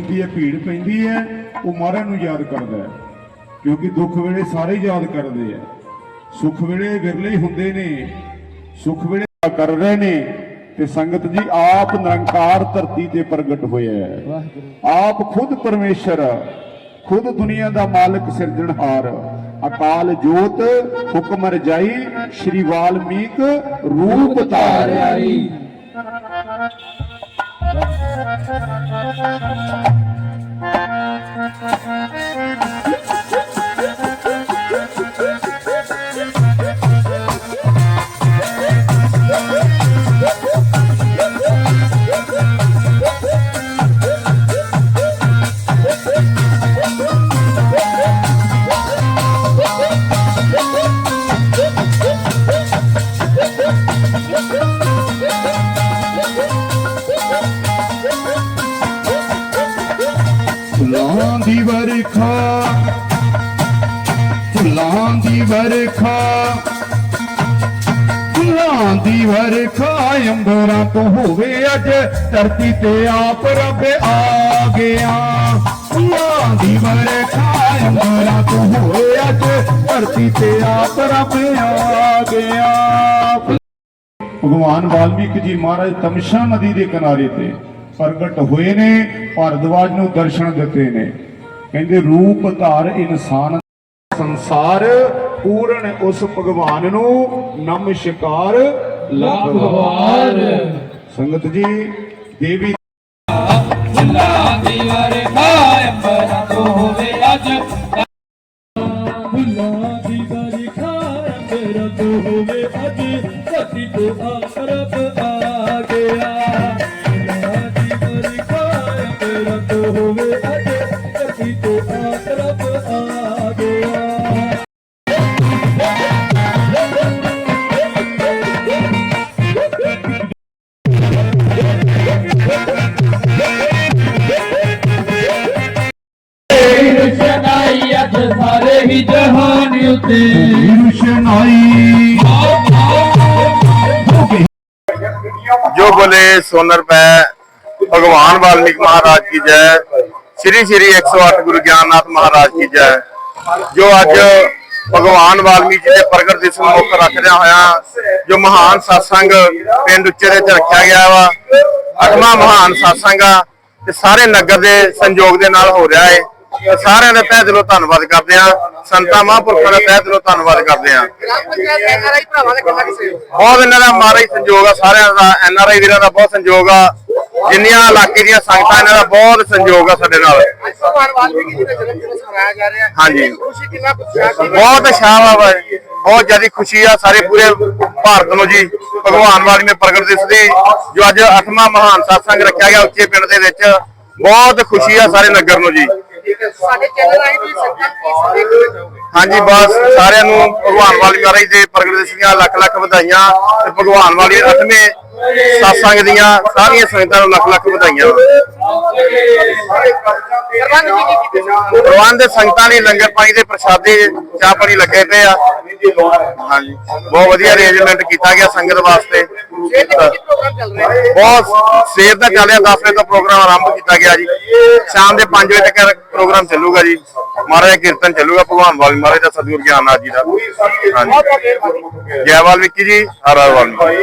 ਹੈ ਭੀੜ ਪੈਂਦੀ ਹੈ ਉਹ ਮਹਾਰਾਜ ਨੂੰ ਯਾਦ ਕਰਦਾ ਹੈ। ਕਿਉਂਕਿ ਦੁੱਖ ਵੇਲੇ ਸਾਰੇ ਯਾਦ ਕਰਦੇ ਆ। ਸੁੱਖ ਵੇਲੇ ਵਿਰਲੇ ਹੁੰਦੇ ਨੇ ਸੁੱਖ ਵੇਲੇ ਕਰ ਰਹੇ ਨੇ ਤੇ ਸੰਗਤ ਜੀ ਆਪ ਨਿਰੰਕਾਰ ਧਰਤੀ ਤੇ ਪ੍ਰਗਟ ਹੋਇਆ ਹੈ। ਆਪ ਖੁਦ ਪਰਮੇਸ਼ਰ ਖੁਦ ਦੁਨੀਆ ਦਾ ਮਾਲਕ ਸਿਰਜਣਹਾਰ ਅਕਾਲ ਜੋਤ ਹੁਕਮ ਰਜਾਈ ਸ਼੍ਰੀ ਵਾਲਮੀਕ ਰੂਪ ਧਾਰਿਆ Thank you. ਫੁੱਲਾਂ ਦੀ ਵਰਖਾ, ਫੁੱਲਾਂ ਦੀ ਵਰਖਾ, ਫੁੱਲਾਂ ਦੀ ਵਰਖਾ ਅੰਬਰਾਂ ਤੋਂ ਹੋਵੇ ਅੱਜ, ਧਰਤੀ ਤੇ ਆਪ ਰੱਬ ਆ ਗਿਆ। ਫੁੱਲਾਂ ਦੀ ਵਰਖਾ ਅੰਬਰਾਂ ਤੋਂ ਹੋਵੇ ਅੱਜ, ਧਰਤੀ ਤੇ ਆਪ ਰੱਬ ਆ ਗਿਆ। ਭਗਵਾਨ ਵਾਲਮੀਕ ਜੀ ਮਹਾਰਾਜ ਤਮਸ਼ਾ ਨਦੀ ਦੇ ਕਿਨਾਰੇ ਤੇ ਪ੍ਰਗਟ ਹੋਏ ਨੇ ਭਾਰਦਵਾਜ ਨੂੰ ਦਰਸ਼ਨ ਦਿੱਤੇ ਨੇ। ਕਹਿੰਦੇ, ਰੂਪ ਧਾਰ ਇਨਸਾਨ ਸੰਸਾਰ, ਪੂਰਨ ਉਸ ਭਗਵਾਨ ਨੂੰ ਨਮਸਕਾਰ ਲੱਖ ਸੰਗਤ ਜੀ, ਦੇਵੀ ਫੁੱਲਾਂ ਦੀ ਵਰਖਾ ਅੰਬਰਾਂ ਹੋਵੇ ਅੱਜ ਫੁੱਲਾਂ ਦੀ ਵਰਖਾ ਅੰਬਰਾਂ ਹੋਵੇ ਅੱਜ ਧਰਤੀ ਤੋਂ ਆਖਰਬ ਆ ਗਿਆ ਸਾਰੇ ਹੀ ਜਹਾਨ ਉਤੇ ਰੁਸ਼ਨਾਈ ਜੋ ਬੋਲੇ ਸੋਨਰ ਪੈ ਭਗਵਾਨ ਵਾਲਮੀਕ ਮਹਾਰਾਜ ਕੀ ਜੈ ਸ੍ਰੀ ਸ੍ਰੀ 108 ਗੁਰੂ ਗਿਆਨਨਾਥ ਮਹਾਰਾਜ ਕੀ ਜੈ ਜੋ ਅੱਜ ਭਗਵਾਨ ਵਾਲਮੀਕ ਜੀ ਦੇ ਪ੍ਰਗਟ ਦਿਵਸ ਨੂੰ ਮੁੱਖ ਰੱਖਦਿਆਂ ਹੋਇਆ ਜੋ ਮਹਾਨ satsang ਪਿੰਡ ਉੱਚੇ ਦੇ ਚ ਰੱਖਿਆ ਗਿਆ ਵਾ ਅੱਠਵਾਂ ਮਹਾਨ satsang ਆ ਤੇ ਸਾਰੇ ਨਗਰ ਦੇ ਸੰਯੋਗ ਦੇ ਨਾਲ ਹੋ ਰਿਹਾ ਹੈ ਤੇ ਸਾਰਿਆਂ ਦਾ ਤਹਿ ਦਿਲੋਂ ਧੰਨਵਾਦ ਕਰਦੇ ਆ ਸੰਤਾਂ ਮਹਾਂਪੁਰਖਾਂ ਦਾ ਤਹਿ ਦਿਲੋਂ ਧੰਨਵਾਦ ਕਰਦੇ ਆ ਬਹੁਤ ਇਹਨਾਂ ਦਾ ਮਾਰਾ ਹੀ ਸੰਯੋਗ ਆ ਸਾਰਿਆਂ ਦਾ ਐਨਆਰਆਈ ਵੀਰਾਂ ਦਾ ਬਹੁਤ ਸੰਯੋਗ ਆ। ਜਿੰਨੀਆਂ ਇਲਾਕੇ ਦੀਆਂ ਸੰਗਤਾਂ ਇਹਨਾਂ ਦਾ ਬਹੁਤ ਸੰਯੋਗ ਆ ਸਾਡੇ ਨਾਲ। ਹਾਂਜੀ। ਬਹੁਤ ਸ਼ਾਵਾ ਵਾ ਬਹੁਤ ਜ਼ਿਆਦਾ ਖੁਸ਼ੀ ਆ, ਸਾਰੇ ਪੂਰੇ ਭਾਰਤ ਨੂੰ ਜੀ। ਭਗਵਾਨ ਵਾਲੀ ਨੇ ਪ੍ਰਗਟ ਦਿਸ ਜੋ ਅੱਜ 8ਵਾਂ ਮਹਾਨ ਸਤਸੰਗ ਰੱਖਿਆ ਗਿਆ ਉੱਚੇ ਪਿੰਡ ਦੇ ਵਿੱਚ। ਬਹੁਤ ਖੁਸ਼ੀ ਆ ਸਾਰੇ ਨਗਰ ਨੂੰ ਜੀ। ਹਾਂਜੀ, ਬਸ ਸਾਰਿਆਂ ਨੂੰ ਭਗਵਾਨ ਵਾਲੀ ਮਹਾਰਾਜ ਦੇ ਪ੍ਰਗਟ ਦਿਸ ਦੀਆਂ ਲੱਖ ਲੱਖ ਵਧਾਈਆਂ ਤੇ ਭਗਵਾਨ ਵਾਲੀ 8ਵੇਂ ਸਤਸੰਗ ਦੀਆਂ ਸਾਰੀਆਂ ਸੰਗਤਾਂ ਨੂੰ ਲੱਖ ਲੱਖ ਵਧਾਈਆਂ। ਪ੍ਰਬੰਧ ਸੰਗਤਾਂ ਲਈ ਲੰਗਰ ਪਾਣੀ ਦੇ ਪ੍ਰਸ਼ਾਦੇ ਚਾਹ ਪਾਣੀ ਲੱਗੇ ਪਏ ਆ। ਹਾਂਜੀ। ਬਹੁਤ ਵਧੀਆ ਅਰੇਂਜਮੈਂਟ ਕੀਤਾ ਗਿਆ ਸੰਗਤ ਵਾਸਤੇ। ਬਹੁਤ ਸੇਰ ਦਾ ਚੱਲਿਆ 10 ਵਜੇ ਦਾ ਪ੍ਰੋਗਰਾਮ ਆਰੰਭ ਕੀਤਾ ਗਿਆ ਜੀ। ਸ਼ਾਮ ਦੇ 5 ਵਜੇ ਤੱਕ ਪ੍ਰੋਗਰਾਮ ਚੱਲੂਗਾ ਜੀ। ਮਹਾਰਾਜ ਕੀਰਤਨ ਚੱਲੂਗਾ ਭਗਵਾਨ ਵਾਲੀ ਮਹਾਰਾਜ ਦਾ ਸਤਿਗੁਰ ਗਿਆਨਨਾਥ ਜੀ ਦਾ। ਹਾਂਜੀ। ਜੈ ਵਾਲਮੀਕੀ ਜੀ ਹਰ ਹਰ ਵਾਲਮੀਕੀ।